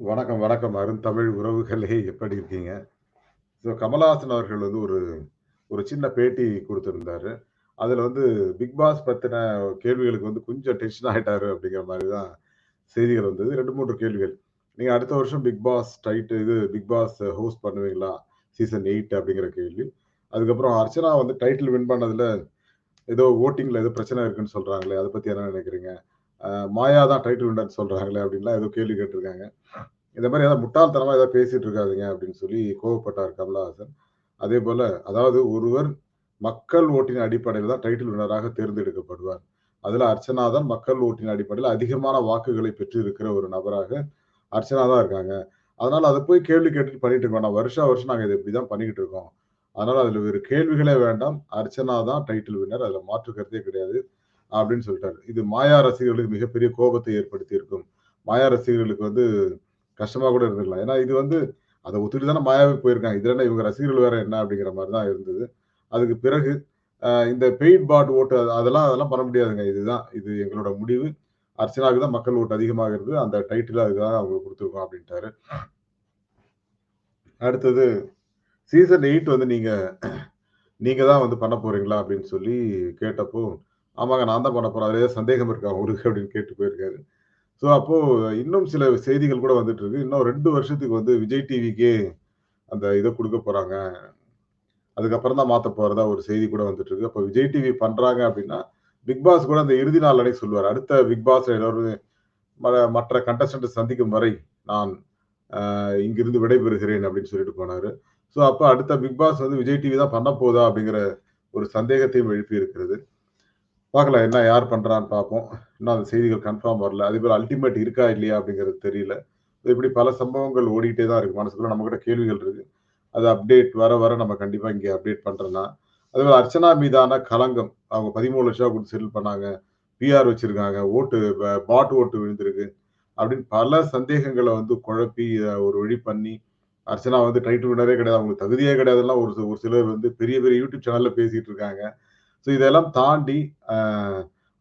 வணக்கம், வணக்கம். அருந்தமிழ் உறவுகளே எப்படி இருக்கீங்க? ஸோ கமலஹாசன் அவர்கள் வந்து ஒரு ஒரு சின்ன பேட்டி கொடுத்துருந்தாரு அதில் வந்து பிக் பாஸ் பற்றின கேள்விகளுக்கு வந்து கொஞ்சம் டென்ஷன் ஆகிட்டாரு அப்படிங்கிற மாதிரி தான் செய்திகள் வந்தது. 2, 3 கேள்விகள். நீங்கள் அடுத்த வருஷம் பிக் பாஸ் டைட்டு இது பிக் பாஸ் ஹோஸ்ட் பண்ணுவீங்களா? சீசன் எயிட் அப்படிங்கிற கேள்வி. அதுக்கப்புறம் அர்ச்சனா வந்து டைட்டில் வின் பண்ணதில் ஏதோ ஓட்டிங்கில் ஏதோ பிரச்சனை இருக்குன்னு சொல்கிறாங்களே அதை பற்றி என்ன நினைக்கிறீங்க? மாயா தான் டைட்டில் வின்னர் சொல்றாங்களே அப்படின்லாம் ஏதோ கேள்வி கேட்டிருக்காங்க. இந்த மாதிரி ஏதாவது முட்டாள்தனமாக ஏதாவது பேசிட்டு இருக்காதீங்க அப்படின்னு சொல்லி கோவப்பட்டார் கமலஹாசன். அதேபோல அதாவது ஒருவர் மக்கள் ஓட்டின் அடிப்படையில் தான் டைட்டில் வினராக தேர்ந்தெடுக்கப்படுவார். அதில் அர்ச்சனா தான் மக்கள் ஓட்டின் அடிப்படையில் அதிகமான வாக்குகளை பெற்றிருக்கிற ஒரு நபராக அர்ச்சனா தான் இருக்காங்க. அதனால அதை போய் கேள்வி கேட்டுட்டு பண்ணிட்டு இருக்கோம் வேண்டாம். வருஷா வருஷம் இதை இப்படி தான் பண்ணிக்கிட்டு இருக்கோம். அதனால அதில் ஒரு கேள்விகளே வேண்டாம். அர்ச்சனா தான் டைட்டில் வின்னர். அதில் மாற்று கருத்தே கிடையாது. அப்படின்னு சொல்லிட்டாரு. இது மாயா ரசிகர்களுக்கு மிகப்பெரிய கோபத்தை ஏற்படுத்தி இருக்கும். மாயா ரசிகர்களுக்கு வந்து கஷ்டமா கூட இருந்திருக்கலாம். ஏன்னா இது வந்து அதை ஒத்துட்டு தானே மாயாவே போயிருக்காங்க. இதுல என்ன இவங்க ரசிகர்கள் வேற என்ன அப்படிங்கிற மாதிரி தான் இருந்தது. அதுக்கு பிறகு இந்த பெய்ட் பாட் ஓட்டு அதெல்லாம் அதெல்லாம் பண்ண முடியாதுங்க. இதுதான் இது எங்களோட முடிவு. அர்ச்சனாவுக்கு தான் மக்கள் ஓட்டு அதிகமாக இருந்தது அந்த டைட்டில் அதுக்காக அவங்க கொடுத்துருக்கோம் அப்படின்ட்டாரு. அடுத்தது சீசன் எயிட் வந்து நீங்க நீங்க தான் வந்து பண்ண போறீங்களா? அப்படின்னு சொல்லி கேட்டப்போ, ஆமாங்க நான் தான் பண்ண போறேன். அதுல ஏதாவது சந்தேகம் இருக்கா உங்களுக்கு? அப்படின்னு கேட்டு போயிருக்காரு. ஸோ அப்போ இன்னும் சில செய்திகள் கூட வந்துட்டு இருக்கு. இன்னும் ரெண்டு வருஷத்துக்கு வந்து விஜய் டிவிக்கே அந்த இதை கொடுக்க போறாங்க. அதுக்கப்புறம் தான் மாத்த போறதா ஒரு செய்தி கூட வந்துட்டு இருக்கு. அப்போ விஜய் டிவி பண்றாங்க அப்படின்னா, பிக் பாஸ் கூட அந்த இறுதி நாள் அன்னைக்கு சொல்லுவார் அடுத்த பிக் பாஸ் எல்லாரும் ம மற்ற கண்டஸ்டன்ட் சந்திக்கும் வரை நான் இங்கிருந்து விடைபெறுகிறேன் அப்படின்னு சொல்லிட்டு போனாரு. ஸோ அப்போ அடுத்த பிக் பாஸ் வந்து விஜய் டிவி தான் பண்ண போதா? அப்படிங்கிற ஒரு சந்தேகத்தையும் எழுப்பி இருக்கிறது. பார்க்கலாம் என்ன யார் பண்றான்னு பார்ப்போம். இன்னும் அந்த செய்திகள் கன்ஃபார்ம் வரல. அதே அதேபோல அல்டிமேட் இருக்கா? இல்லையா? அப்படிங்கிறது தெரியல. இப்படி பல சம்பவங்கள் ஓடிக்கிட்டே தான் இருக்கு. மனசுக்குள்ள நம்மக்கிட்ட கேள்விகள் இருக்கு. அது அப்டேட் வர வர நம்ம கண்டிப்பா இங்கே அப்டேட் பண்றேன்னா, அதேபோல் அர்ச்சனா மீதான களங்கம். அவங்க பதிமூணு லட்சம் கொடுத்து செட்டில் பண்ணாங்க. பிஆர் வச்சிருக்காங்க. ஓட்டு பாட்டு ஓட்டு விழுந்திருக்கு. அப்படின்னு பல சந்தேகங்களை வந்து குழப்பி ஒரு வழி பண்ணி, அர்ச்சனா வந்து டைட்டில் வினரே கிடையாது. அவங்களுக்கு தகுதியே கிடையாதுலாம் ஒரு ஒரு சிலர் வந்து பெரிய பெரிய யூடியூப் சேனல்ல பேசிட்டு இருக்காங்க. ஸோ இதெல்லாம் தாண்டி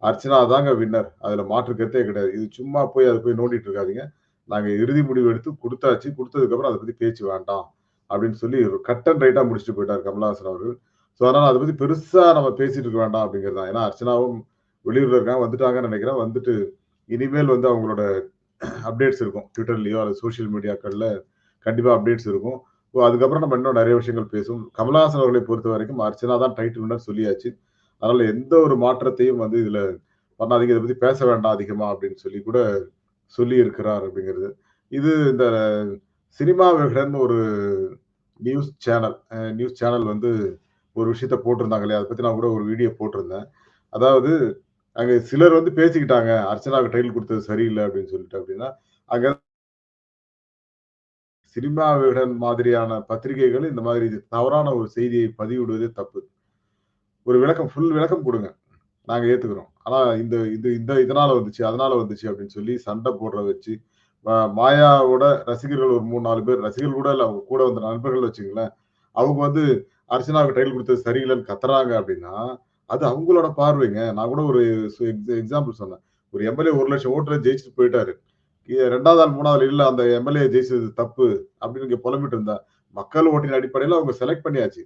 அர்ச்சனா தாங்க வின்னர். அதில் மாற்று கருத்தே கிடையாது. இது சும்மா போய் அதை போய் நோண்டிட்டு இருக்காதீங்க. நாங்கள் இறுதி முடிவு எடுத்து கொடுத்தாச்சு கொடுத்ததுக்கப்புறம் அதை பற்றி பேச்சு வேண்டாம். அப்படின்னு சொல்லி ஒரு கட் அண்ட் ரைட்டாக முடிச்சுட்டு போயிட்டார் கமல்ஹாசன் அவர்கள். ஸோ அதனால் அதை பற்றி பெருசாக நம்ம பேசிட்டு இருக்க வேண்டாம் அப்படிங்கிறது தான். ஏன்னா அர்ச்சனாவும் வெளியூரில் இருக்காங்க. வந்துட்டாங்கன்னு நினைக்கிறேன். வந்துட்டு இனிமேல் வந்து அவங்களோட அப்டேட்ஸ் இருக்கும். ட்விட்டர்லேயோ அல்லது சோஷியல் மீடியாக்களில் கண்டிப்பாக அப்டேட்ஸ் இருக்கும். ஸோ அதுக்கப்புறம் நம்ம இன்னும் நிறைய விஷயங்கள் பேசுவோம். கமல்ஹாசன் அவர்களை பொறுத்தவரைக்கும் அர்ச்சனா தான் டைட்டில் வின்னர் சொல்லியாச்சு. அதனால எந்த ஒரு மாற்றத்தையும் வந்து இதுல பண்ணாதீங்க. இதை பத்தி பேச வேண்டாம் அதிகமா அப்படின்னு சொல்லி கூட சொல்லி இருக்கிறார் அப்படிங்கிறது. இது இந்த சினிமா விகடன் ஒரு நியூஸ் சேனல் நியூஸ் சேனல் வந்து ஒரு விஷயத்த போட்டிருந்தாங்க இல்லையா? அதை பத்தி நான் கூட ஒரு வீடியோ போட்டிருந்தேன். அதாவது அங்க சிலர் வந்து பேசிக்கிட்டாங்க. அர்ச்சனாவுக்கு டைட்டில் கொடுத்தது சரியில்லை அப்படின்னு சொல்லிட்டு அப்படின்னா, அங்க சினிமா விகடன் மாதிரியான பத்திரிகைகள் இந்த மாதிரி தவறான ஒரு செய்தியை பதிவிடுவதே தப்பு. ஒரு விளக்கம் ஃபுல் விளக்கம் கொடுங்க நாங்க ஏத்துக்கிறோம். ஆனா இந்த இது இந்த இதனால வந்துச்சு, அதனால வந்துச்சு அப்படின்னு சொல்லி சண்டை போடுற வச்சு, மாயாவோட ரசிகர்கள் ஒரு 3, 4 பேர் ரசிகர்கள் கூட இல்ல. அவங்க கூட வந்த நண்பர்கள் வச்சுங்களேன் அவங்க வந்து அர்ச்சனாவுக்கு டைட்டில் கொடுத்தது சரியில்லைன்னு கத்துறாங்க அப்படின்னா, அது அவங்களோட பார்வைங்க. நான் கூட ஒரு எக்ஸாம்பிள் சொன்னேன். ஒரு எம்எல்ஏ ஒரு லட்சம் ஓட்டுல ஜெயிச்சுட்டு போயிட்டாரு. ரெண்டாவது ஆள், மூணாவது இல்ல அந்த எம்எல்ஏ ஜெயிச்சது தப்பு அப்படின்னு இங்க புலம்பிட்டு இருந்தா, மக்கள் ஓட்டின் அடிப்படையில அவங்க செலக்ட் பண்ணியாச்சு.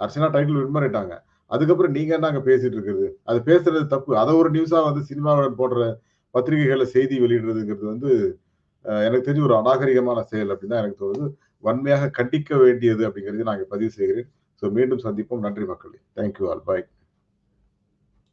அர்ச்சனா டைட்டில் வின் பண்ணிட்டாங்க. அதுக்கப்புறம் நீங்க என்ன அங்க பேசிட்டு இருக்கிறது? அது பேசுறது தப்பு. அதை ஒரு நியூஸா வந்து சினிமாவில் போடுற பத்திரிகைகள்ல செய்தி வெளியிடுறதுங்கிறது வந்து எனக்கு தெரிஞ்சு ஒரு அநாகரிகமான செயல் அப்படின்னு தான் எனக்கு தோணுது. வன்மையாக கண்டிக்க வேண்டியது அப்படிங்கிறது நான் பதிவு செய்கிறேன். ஸோ மீண்டும் சந்திப்போம். நன்றி மக்களே. Thank you all. பாய்.